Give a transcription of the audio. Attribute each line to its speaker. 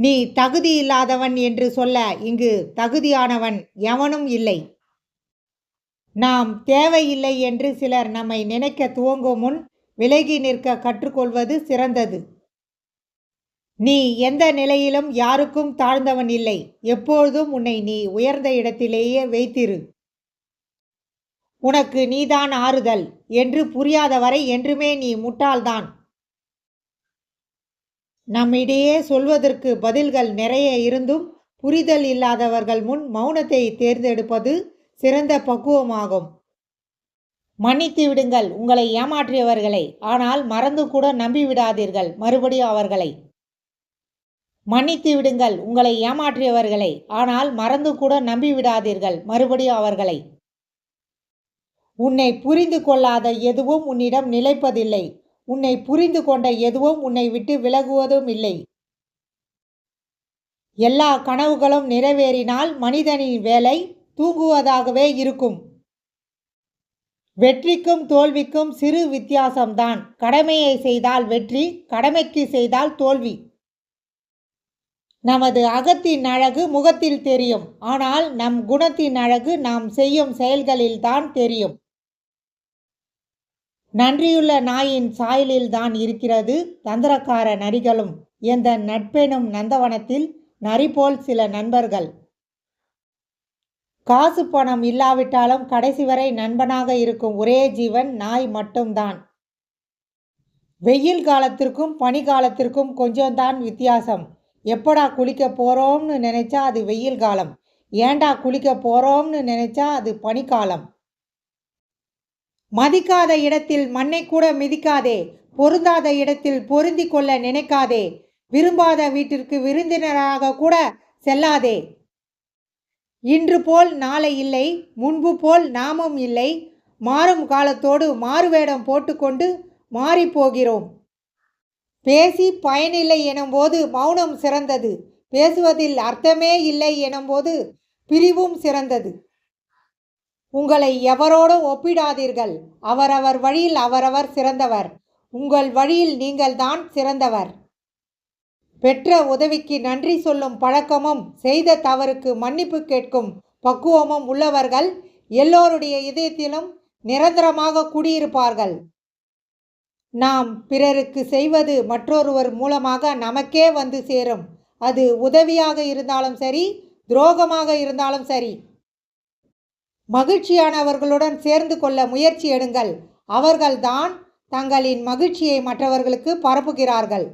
Speaker 1: நீ தகுதி இல்லாதவன் என்று சொல்ல இங்கு தகுதியானவன் எவனும் இல்லை. நாம் தேவையில்லை என்று சிலர் நம்மை நினைக்க துவங்கும் முன் விலகி நிற்க கற்றுக்கொள்வது சிறந்தது. நீ எந்த நிலையிலும் யாருக்கும் தாழ்ந்தவன் இல்லை. எப்பொழுதும் உன்னை நீ உயர்ந்த இடத்திலேயே வைத்திரு. உனக்கு நீதான் ஆறுதல். என்று புரியாதவரை என்றுமே நீ முட்டாள்தான். நம்மிடையே சொல்வதற்கு பதில்கள் நிறைய இருந்தும் புரிதல் இல்லாதவர்கள் முன் மௌனத்தை தேர்ந்தெடுப்பது சிறந்த பக்குவமாகும். மன்னித்து விடுங்கள் உங்களை ஏமாற்றியவர்களை. ஆனால் மறந்து கூட நம்பி விடாதீர்கள் மறுபடியும் அவர்களை. மன்னித்து விடுங்கள் உங்களை ஏமாற்றியவர்களை. ஆனால் மறந்து கூட நம்பி விடாதீர்கள் மறுபடியும் அவர்களை. உன்னை புரிந்து கொள்ளாத எதுவும் உன்னிடம் நிலைப்பதில்லை. உன்னை புரிந்து கொண்ட எதுவும் உன்னை விட்டு விலகுவதும் இல்லை. எல்லா கனவுகளும் நிறைவேறினால் மனிதனின் வேலை தூங்குவதாகவே இருக்கும். வெற்றிக்கும் தோல்விக்கும் சிறு வித்தியாசம்தான். கடமையை செய்தால் வெற்றி கடமைக்கு செய்தால் தோல்வி. நமது அகத்தின் அழகு முகத்தில் தெரியும். ஆனால் நம் குணத்தின் அழகு நாம் செய்யும் செயல்களில்தான் தெரியும். நன்றியுள்ள நாயின் சாயலில்தான் இருக்கிறது தந்திரக்கார நரிகளும். எந்த நட்பெனும் நந்தவனத்தில் நரி போல் சில நண்பர்கள். காசு பணம் இல்லாவிட்டாலும் கடைசி வரை நண்பனாக இருக்கும் ஒரே ஜீவன் நாய் மட்டும்தான். வெயில் காலத்திற்கும் பனி காலத்திற்கும் கொஞ்சம்தான் வித்தியாசம். எப்படா குளிக்க போகிறோம்னு நினைச்சா அது வெயில் காலம். ஏண்டா குளிக்க போகிறோம்னு நினைச்சா அது பனிக்காலம். மதிக்காத இடத்தில் மண்ணை கூட மிதிக்காதே. பொருந்தாத இடத்தில் பொருந்தி கொள்ள நினைக்காதே. விரும்பாத வீட்டிற்கு விருந்தினராக கூட செல்லாதே. இன்று போல் நாளை இல்லை முன்பு போல் நாமும் இல்லை. மாறும் காலத்தோடு மாறுவேடம் போட்டுக்கொண்டு மாறிப்போகிறோம் பேசி பயனில்லை எனும்போது மௌனம் சிறந்தது. பேசுவதில் அர்த்தமே இல்லை எனும்போது பிரிவும் சிறந்தது. உங்களை எவரோடும் ஒப்பிடாதீர்கள். அவரவர் வழியில் அவரவர் சிறந்தவர். உங்கள் வழியில் நீங்கள்தான் சிறந்தவர். பெற்ற உதவிக்கு நன்றி சொல்லும் பழக்கமும் செய்த தவறுக்கு மன்னிப்பு கேட்கும் பக்குவமும் உள்ளவர்கள் எல்லோருடைய இதயத்திலும் நிரந்தரமாக குடியிருப்பார்கள். நாம் பிறருக்கு செய்வது மற்றொருவர் மூலமாக நமக்கே வந்து சேரும். அது உதவியாக இருந்தாலும் சரி துரோகமாக இருந்தாலும் சரி. மகிழ்ச்சியானவர்களுடன் சேர்ந்து கொள்ள முயற்சி எடுங்கள். அவர்கள்தான் தங்களின் மகிழ்ச்சியை மற்றவர்களுக்கு பரப்புகிறார்கள்.